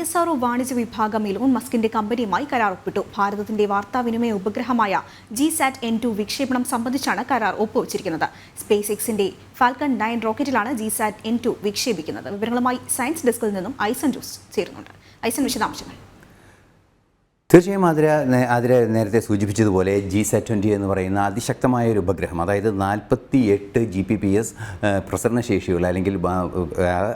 S R O വാണിജ്യ വിഭാഗം Elon മസ്കിന്റെ കമ്പനിയുമായി കരാർ ഒപ്പിട്ടു. ഭാരതത്തിന്റെ വാർത്താവിനിമയ ഉപഗ്രഹമായ ജി സാറ്റ് എൻ ടു വിക്ഷേപണം സംബന്ധിച്ചാണ് കരാർ ഒപ്പുവച്ചിരിക്കുന്നത്. സ്പേസ് എക്സിന്റെ ഫാൽക്കൺ നയൻ റോക്കറ്റിലാണ് ജി സാറ്റ് എൻ ടു വിക്ഷേപിക്കുന്നത്. വിവരങ്ങളുമായി സയൻസ് ഡെസ്കിൽ നിന്നും ഐസൻ ജോസ് ചേരുന്നുണ്ട്. ഐസൻ വിശദാംശങ്ങൾ. തീർച്ചയായും അതിര ആതിര നേരത്തെ സൂചിപ്പിച്ചതുപോലെ ജി സെ ട്വന്റി എന്ന് പറയുന്ന അതിശക്തമായ ഒരു ഉപഗ്രഹം അതായത് നാൽപ്പത്തി എട്ട് ജി പി പി എസ് പ്രസരണ ശേഷിയുള്ള അല്ലെങ്കിൽ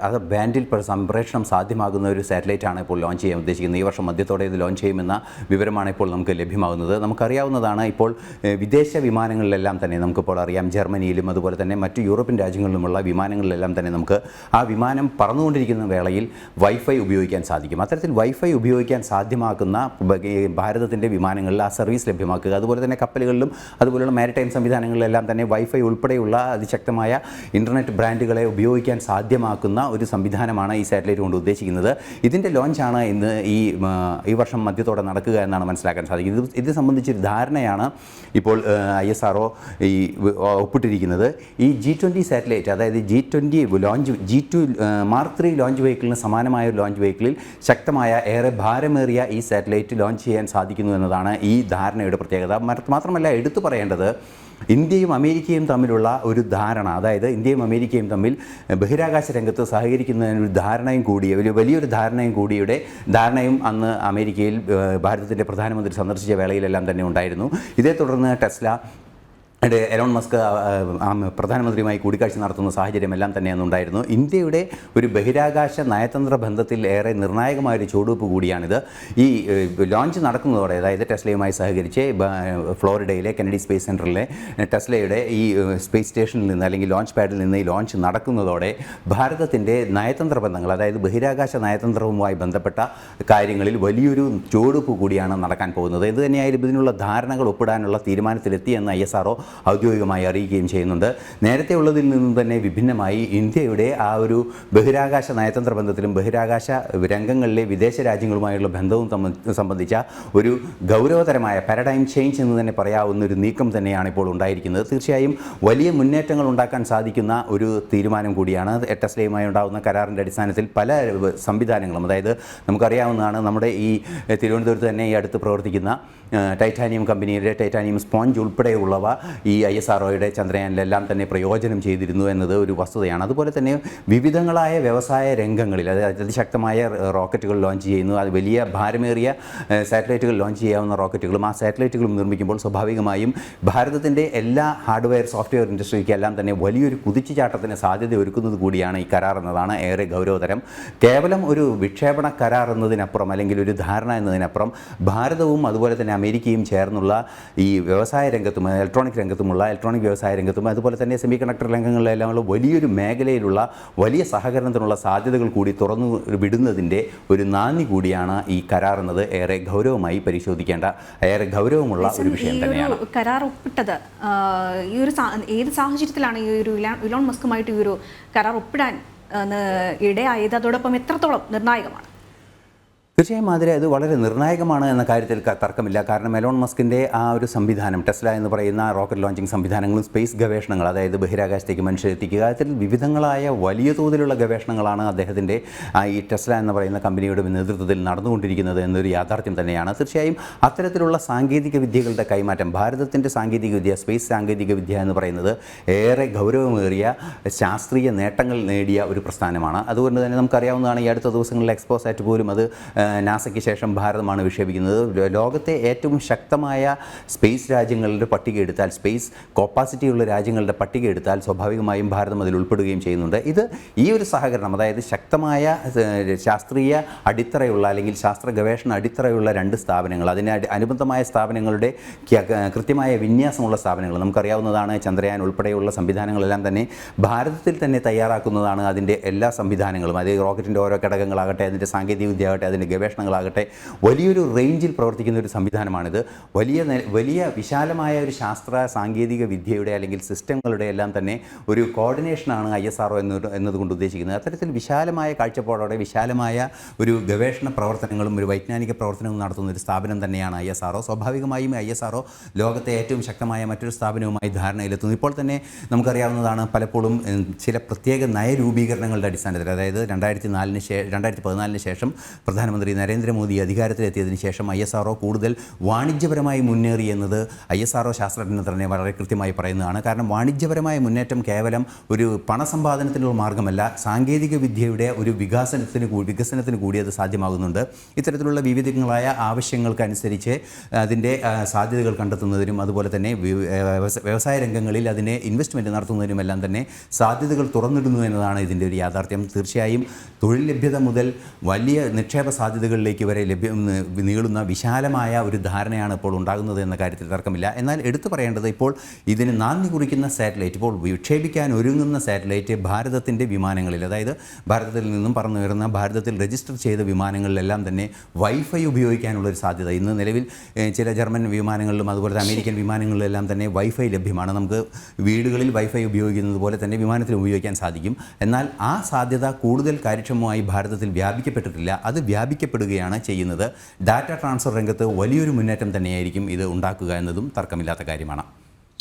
അത് ബാൻഡിൽ പ്ര- സംപ്രേഷണം സാധ്യമാകുന്ന ഒരു സാറ്റലൈറ്റ് ആണ് ഇപ്പോൾ ലോഞ്ച് ചെയ്യാൻ ഉദ്ദേശിക്കുന്നത്. ഈ വർഷം മധ്യത്തോടെ ഇത് ലോഞ്ച് ചെയ്യുമെന്ന വിവരമാണ് ഇപ്പോൾ നമുക്ക് ലഭ്യമാകുന്നത്. നമുക്കറിയാവുന്നതാണ് ഇപ്പോൾ വിദേശ വിമാനങ്ങളിലെല്ലാം തന്നെ നമുക്കിപ്പോൾ അറിയാം. ജർമ്മനിയിലും അതുപോലെ തന്നെ മറ്റു യൂറോപ്യൻ രാജ്യങ്ങളിലുമുള്ള വിമാനങ്ങളിലെല്ലാം തന്നെ നമുക്ക് ആ വിമാനം പറന്നുകൊണ്ടിരിക്കുന്ന വേളയിൽ വൈഫൈ ഉപയോഗിക്കാൻ സാധിക്കും. അത്തരത്തിൽ വൈഫൈ ഉപയോഗിക്കാൻ സാധ്യമാക്കുന്ന ഈ ഭാരതത്തിന്റെ വിമാനങ്ങളിൽ ആ സർവീസ് ലഭ്യമാക്കുക അതുപോലെ തന്നെ കപ്പലുകളിലും അതുപോലെയുള്ള മാരിടൈം സംവിധാനങ്ങളിലെല്ലാം തന്നെ വൈഫൈ ഉൾപ്പെടെയുള്ള അതിശക്തമായ ഇന്റർനെറ്റ് ബ്രാൻഡുകളെ ഉപയോഗിക്കാൻ സാധ്യമാക്കുന്ന ഒരു സംവിധാനമാണ് ഈ സാറ്റലൈറ്റ് കൊണ്ട് ഉദ്ദേശിക്കുന്നത്. ഇതിന്റെ ലോഞ്ചാണ് ഇന്ന് ഈ ഈ വർഷം മധ്യത്തോടെ നടക്കുക എന്നാണ് മനസ്സിലാക്കാൻ സാധിക്കുന്നത്. ഇത് സംബന്ധിച്ചൊരു ധാരണയാണ് ഇപ്പോൾ ഐ എസ് ആർ ഈ ഒപ്പിട്ടിരിക്കുന്നത്. ഈ ജി ട്വന്റി സാറ്റലൈറ്റ് അതായത് G twenty launch G two mark three launch വെഹിക്കിളിന് സമാനമായ ഒരു ലോഞ്ച് വെഹിക്കിളിൽ ശക്തമായ ഏറെ ഭാരമേറിയ ഈ സാറ്റലൈറ്റ് ലോഞ്ച് ചെയ്യാൻ സാധിക്കുന്നു എന്നതാണ് ഈ ധാരണയുടെ പ്രത്യേകത. മാത്രമല്ല എടുത്തു പറയേണ്ടത് ഇന്ത്യയും അമേരിക്കയും തമ്മിലുള്ള ഒരു ധാരണ അതായത് ഇന്ത്യയും അമേരിക്കയും തമ്മിൽ ബഹിരാകാശ രംഗത്ത് സഹകരിക്കുന്നതിനൊരു ധാരണയും കൂടിയ ഒരു വലിയൊരു ധാരണയും കൂടിയുടെ ധാരണയും അന്ന് അമേരിക്കയിൽ ഭാരതത്തിന്റെ പ്രധാനമന്ത്രി സന്ദർശിച്ച വേളയിലെല്ലാം തന്നെ ഉണ്ടായിരുന്നു. ഇതേ തുടർന്ന് ടെസ്ല എലോൺ മസ്ക് പ്രധാനമന്ത്രിയുമായി കൂടിക്കാഴ്ച നടത്തുന്ന സാഹചര്യമെല്ലാം തന്നെ അന്നുണ്ടായിരുന്നു ഇന്ത്യയുടെ ഒരു ബഹിരാകാശ നയതന്ത്ര ബന്ധത്തിൽ ഏറെ നിർണായകമായ ഒരു ചുവടുവെപ്പ് കൂടിയാണിത്. ഈ ലോഞ്ച് നടക്കുന്നതോടെ അതായത് ടെസ്ലയുമായി സഹകരിച്ച് ഫ്ലോറിഡയിലെ കെനഡി സ്പേസ് സെന്ററിലെ ടെസ്ലയുടെ ഈ സ്പേസ് സ്റ്റേഷനിൽ നിന്ന് അല്ലെങ്കിൽ ലോഞ്ച് പാഡിൽ നിന്ന് ഈ ലോഞ്ച് നടക്കുന്നതോടെ ഭാരതത്തിന്റെ നയതന്ത്ര ബന്ധങ്ങൾ അതായത് ബഹിരാകാശ നയതന്ത്രവുമായി ബന്ധപ്പെട്ട കാര്യങ്ങളിൽ വലിയൊരു ചുവടുവെപ്പ് കൂടിയാണ് നടക്കാൻ പോകുന്നത്. ഇത് തന്നെയായാലും ഇതിനുള്ള ധാരണകൾ ഒപ്പിടാനുള്ള തീരുമാനത്തിലെത്തി എന്ന് ഐ എസ് ആർ ഔദ്യോഗികമായി അറിയിക്കുകയും ചെയ്യുന്നുണ്ട്. നേരത്തെ ഉള്ളതിൽ നിന്നും തന്നെ വിഭിന്നമായി ഇന്ത്യയുടെ ആ ഒരു ബഹിരാകാശ നയതന്ത്ര ബന്ധത്തിലും ബഹിരാകാശ രംഗങ്ങളിലെ വിദേശ രാജ്യങ്ങളുമായുള്ള ബന്ധവും സംബന്ധിച്ച ഒരു ഗൗരവതരമായ പാരഡൈം ചേഞ്ച് എന്ന് തന്നെ പറയാവുന്ന ഒരു നീക്കം തന്നെയാണ് ഇപ്പോൾ ഉണ്ടായിരിക്കുന്നത്. തീർച്ചയായും വലിയ മുന്നേറ്റങ്ങൾ ഉണ്ടാക്കാൻ സാധിക്കുന്ന ഒരു തീരുമാനം കൂടിയാണ്. എട്ടസ്ലയുമായി ഉണ്ടാകുന്ന കരാറിന്റെ അടിസ്ഥാനത്തിൽ പല സംവിധാനങ്ങളും അതായത് നമുക്കറിയാവുന്നതാണ് നമ്മുടെ ഈ തിരുവനന്തപുരത്ത് തന്നെ ഈ അടുത്ത് പ്രവർത്തിക്കുന്ന ടൈറ്റാനിയം കമ്പനിയുടെ ടൈറ്റാനിയം സ്പോഞ്ച് ഉൾപ്പെടെയുള്ളവ ഈ ഐ എസ് ആർ ചന്ദ്രയാനിലെല്ലാം തന്നെ പ്രയോജനം ചെയ്തിരുന്നു എന്നത് ഒരു വസ്തുതയാണ്. അതുപോലെ തന്നെ വിവിധങ്ങളായ വ്യവസായ രംഗങ്ങളിൽ അതായത് അതിശക്തമായ റോക്കറ്റുകൾ ലോഞ്ച് ചെയ്യുന്നു അത് വലിയ ഭാരമേറിയ സാറ്റലൈറ്റുകൾ ലോഞ്ച് ചെയ്യാവുന്ന റോക്കറ്റുകളും ആ സാറ്റലൈറ്റുകളും നിർമ്മിക്കുമ്പോൾ സ്വാഭാവികമായും ഭാരതത്തിന്റെ എല്ലാ ഹാർഡ്വെയർ സോഫ്റ്റ്വെയർ ഇൻഡസ്ട്രിക്കെല്ലാം തന്നെ വലിയൊരു കുതിച്ചുചാട്ടത്തിന് സാധ്യത ഒരുക്കുന്നത് കൂടിയാണ് ഈ കരാർ എന്നതാണ് ഏറെ ഗൗരവതരം. കേവലം ഒരു വിക്ഷേപണ കരാർ എന്നതിനപ്പുറം അല്ലെങ്കിൽ ഒരു ധാരണ എന്നതിനപ്പുറം ഭാരതവും അതുപോലെ തന്നെ അമേരിക്കയും ചേർന്നുള്ള ഈ വ്യവസായ രംഗത്തും ഇലക്ട്രോണിക് രംഗത്തുമുള്ള ഇലക്ട്രോണിക് വ്യവസായ രംഗത്തും അതുപോലെ തന്നെ സെമി കണ്ടക്ടർ രംഗങ്ങളിലെല്ലാമുള്ള വലിയൊരു മേഖലയിലുള്ള വലിയ സഹകരണത്തിനുള്ള സാധ്യതകൾ കൂടി തുറന്നു വിടുന്നതിന്റെ ഒരു നാന്ദി കൂടിയാണ് ഈ കരാർ എന്നത്. ഏറെ ഗൗരവമായി പരിശോധിക്കേണ്ട ഏറെ ഗൗരവമുള്ള ഒരു വിഷയം തന്നെയാണ്. കരാർ ഒപ്പിട്ടത് ഈ ഒരു ഏത് സാഹചര്യത്തിലാണ് ഈ ഒരു ഇലാ- ഇലോൺ മസ്കുമായിട്ട് ഈ ഒരു കരാർ ഒപ്പിടാൻ ഇടയായത്? അതോടൊപ്പം എത്രത്തോളം നിർണായകമാണ്? തീർച്ചയായും മാതിരി അത് വളരെ നിർണായകമാണ് എന്ന കാര്യത്തിൽ തർക്കമില്ല. കാരണം എലോൺ മസ്കിന്റെ ആ ഒരു സംവിധാനം ടെസ്ല എന്ന് പറയുന്ന റോക്കറ്റ് ലോഞ്ചിങ് സംവിധാനങ്ങളും സ്പേസ് ഗവേഷണങ്ങൾ അതായത് ബഹിരാകാശത്തേക്ക് മനുഷ്യരെത്തിക്കുക അതിൽ വിവിധങ്ങളായ വലിയ തോതിലുള്ള ഗവേഷണങ്ങളാണ് അദ്ദേഹത്തിന്റെ ഈ ടെസ്ല എന്ന് പറയുന്ന കമ്പനിയുടെ നേതൃത്വത്തിൽ നടന്നുകൊണ്ടിരിക്കുന്നത് എന്നൊരു യാഥാർത്ഥ്യം തന്നെയാണ്. തീർച്ചയായും അത്തരത്തിലുള്ള സാങ്കേതിക വിദ്യകളുടെ കൈമാറ്റം ഭാരതത്തിന്റെ സാങ്കേതിക വിദ്യ സ്പേസ് സാങ്കേതിക വിദ്യ എന്ന് പറയുന്നത് ഏറെ ഗൗരവമേറിയ ശാസ്ത്രീയ നേട്ടങ്ങൾ നേടിയ ഒരു പ്രസ്ഥാനമാണ്. അതുകൊണ്ട് തന്നെ നമുക്കറിയാവുന്നതാണ് ഈ അടുത്ത ദിവസങ്ങളിൽ എക്സ്പോസാറ്റ് പോലും അത് നാസയ്ക്ക് ശേഷം ഭാരതമാണ് വിക്ഷേപിക്കുന്നത്. ലോകത്തെ ഏറ്റവും ശക്തമായ സ്പേസ് രാജ്യങ്ങളുടെ പട്ടിക എടുത്താൽ സ്പേസ് കോപ്പാസിറ്റിയുള്ള രാജ്യങ്ങളുടെ പട്ടിക എടുത്താൽ സ്വാഭാവികമായും ഭാരതം അതിൽ ഉൾപ്പെടുകയും ചെയ്യുന്നുണ്ട്. ഇത് ഈ ഒരു സഹകരണം അതായത് ശക്തമായ ശാസ്ത്രീയ അടിത്തറയുള്ള അല്ലെങ്കിൽ ശാസ്ത്ര ഗവേഷണ അടിത്തറയുള്ള രണ്ട് സ്ഥാപനങ്ങൾ അതിന് അനുബന്ധമായ സ്ഥാപനങ്ങളുടെ കൃത്യമായ വിന്യാസമുള്ള സ്ഥാപനങ്ങൾ നമുക്കറിയാവുന്നതാണ് ചന്ദ്രയാൻ ഉൾപ്പെടെയുള്ള സംവിധാനങ്ങളെല്ലാം തന്നെ ഭാരതത്തിൽ തന്നെ തയ്യാറാക്കുന്നതാണ് അതിന്റെ എല്ലാ സംവിധാനങ്ങളും. അതായത് റോക്കറ്റിന്റെ ഓരോ ഘടകങ്ങളാകട്ടെ അതിന്റെ സാങ്കേതിക വിദ്യ ആകട്ടെ അതിന്റെ ഗവേഷണങ്ങളാകട്ടെ വലിയൊരു റേഞ്ചിൽ പ്രവർത്തിക്കുന്ന ഒരു സംവിധാനമാണിത്. വലിയ വലിയ വിശാലമായ ഒരു ശാസ്ത്ര സാങ്കേതിക വിദ്യയുടെ അല്ലെങ്കിൽ സിസ്റ്റങ്ങളുടെ എല്ലാം തന്നെ ഒരു കോർഡിനേഷനാണ് ഐ എസ് ആർ എന്നൊരു എന്നതുകൊണ്ട് ഉദ്ദേശിക്കുന്നത്. അത്തരത്തിൽ വിശാലമായ കാഴ്ചപ്പാടോടെ വിശാലമായ ഒരു ഗവേഷണ പ്രവർത്തനങ്ങളും ഒരു വൈജ്ഞാനിക പ്രവർത്തനവും നടത്തുന്ന ഒരു സ്ഥാപനം തന്നെയാണ് ഐ എസ് ആർ സ്വാഭാവികമായും ഐ എസ് ആർ ലോകത്തെ ഏറ്റവും ശക്തമായ മറ്റൊരു സ്ഥാപനവുമായി ധാരണയിലെത്തുന്നു. ഇപ്പോൾ തന്നെ നമുക്കറിയാവുന്നതാണ് പലപ്പോഴും ചില പ്രത്യേക നയരൂപീകരണങ്ങളുടെ അടിസ്ഥാനത്തിൽ. അതായത് രണ്ടായിരത്തി നാലിന് ശേഷം രണ്ടായിരത്തി പതിനാലിന് ശേഷം പ്രധാനമന്ത്രി നരേന്ദ്രമോദി അധികാരത്തിലെത്തിയതിനു ശേഷം ഐ എസ് ആർ കൂടുതൽ വാണിജ്യപരമായി മുന്നേറി എന്നത് ഐ എസ് ആർ ശാസ്ത്രജ്ഞർ തന്നെ വളരെ കൃത്യമായി പറയുന്നതാണ്. കാരണം വാണിജ്യപരമായ മുന്നേറ്റം കേവലം ഒരു പണസമ്പാദനത്തിനുള്ള മാർഗമല്ല സാങ്കേതിക വിദ്യയുടെ ഒരു വികാസനത്തിന് വികസനത്തിന് കൂടി അത് സാധ്യമാകുന്നുണ്ട്. ഇത്തരത്തിലുള്ള വിവിധങ്ങളായ ആവശ്യങ്ങൾക്കനുസരിച്ച് അതിന്റെ സാധ്യതകൾ കണ്ടെത്തുന്നതിനും അതുപോലെ തന്നെ വ്യവസായ രംഗങ്ങളിൽ അതിനെ ഇൻവെസ്റ്റ്മെന്റ് നടത്തുന്നതിനുമെല്ലാം തന്നെ സാധ്യതകൾ തുറന്നിടുന്നു എന്നതാണ് ഇതിന്റെ ഒരു യാഥാർത്ഥ്യം. തീർച്ചയായും തൊഴിൽ ലഭ്യത മുതൽ വലിയ നിക്ഷേപ സാധ്യതകളിലേക്ക് വരെ ലഭ്യം നീളുന്ന വിശാലമായ ഒരു ധാരണയാണ് ഇപ്പോൾ ഉണ്ടാകുന്നത് എന്ന കാര്യത്തിൽ തർക്കമില്ല. എന്നാൽ എടുത്തു പറയേണ്ടത് ഇപ്പോൾ ഇതിന് നാന്ദി കുറിക്കുന്ന സാറ്റലൈറ്റ് ഇപ്പോൾ വിക്ഷേപിക്കാൻ ഒരുങ്ങുന്ന സാറ്റലൈറ്റ് ഭാരതത്തിന്റെ വിമാനങ്ങളിൽ അതായത് ഭാരതത്തിൽ നിന്നും പറന്നു വരുന്ന ഭാരതത്തിൽ രജിസ്റ്റർ ചെയ്ത വിമാനങ്ങളിലെല്ലാം തന്നെ വൈഫൈ ഉപയോഗിക്കാനുള്ള ഒരു സാധ്യത. ഇന്ന് നിലവിൽ ചില ജർമ്മൻ വിമാനങ്ങളിലും അതുപോലെ അമേരിക്കൻ വിമാനങ്ങളിലെല്ലാം തന്നെ വൈഫൈ ലഭ്യമാണ്. നമുക്ക് വീടുകളിൽ വൈഫൈ ഉപയോഗിക്കുന്നത് പോലെ തന്നെ വിമാനത്തിൽ ഉപയോഗിക്കാൻ സാധിക്കും. എന്നാൽ ആ സാധ്യത കൂടുതൽ കാര്യക്ഷമമായി ഭാരതത്തിൽ വ്യാപിക്കപ്പെട്ടിട്ടില്ല. അത് വ്യാപിക്കപ്പെടുകയാണ് ചെയ്യുന്നത്. ഡാറ്റ ട്രാൻസ്ഫർ രംഗത്ത് വലിയൊരു മുന്നേറ്റം തന്നെയായിരിക്കും ഇത് ഉണ്ടാക്കുക എന്നതും തർക്കമില്ലാത്ത കാര്യമാണ്.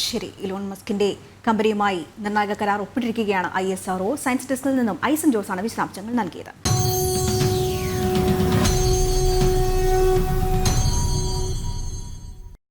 ശരി ഇലോൺ മസ്കിന്റെ കമ്പനിയുമായി നിർണായക കരാർ ഒപ്പിട്ടിരിക്കുകയാണ് ഐ എസ് ആർ സയൻസ് ഡെസ്കിൽ നിന്നും ഐസൻ ജോസാണ് വിശദാംശങ്ങൾ നൽകിയത്.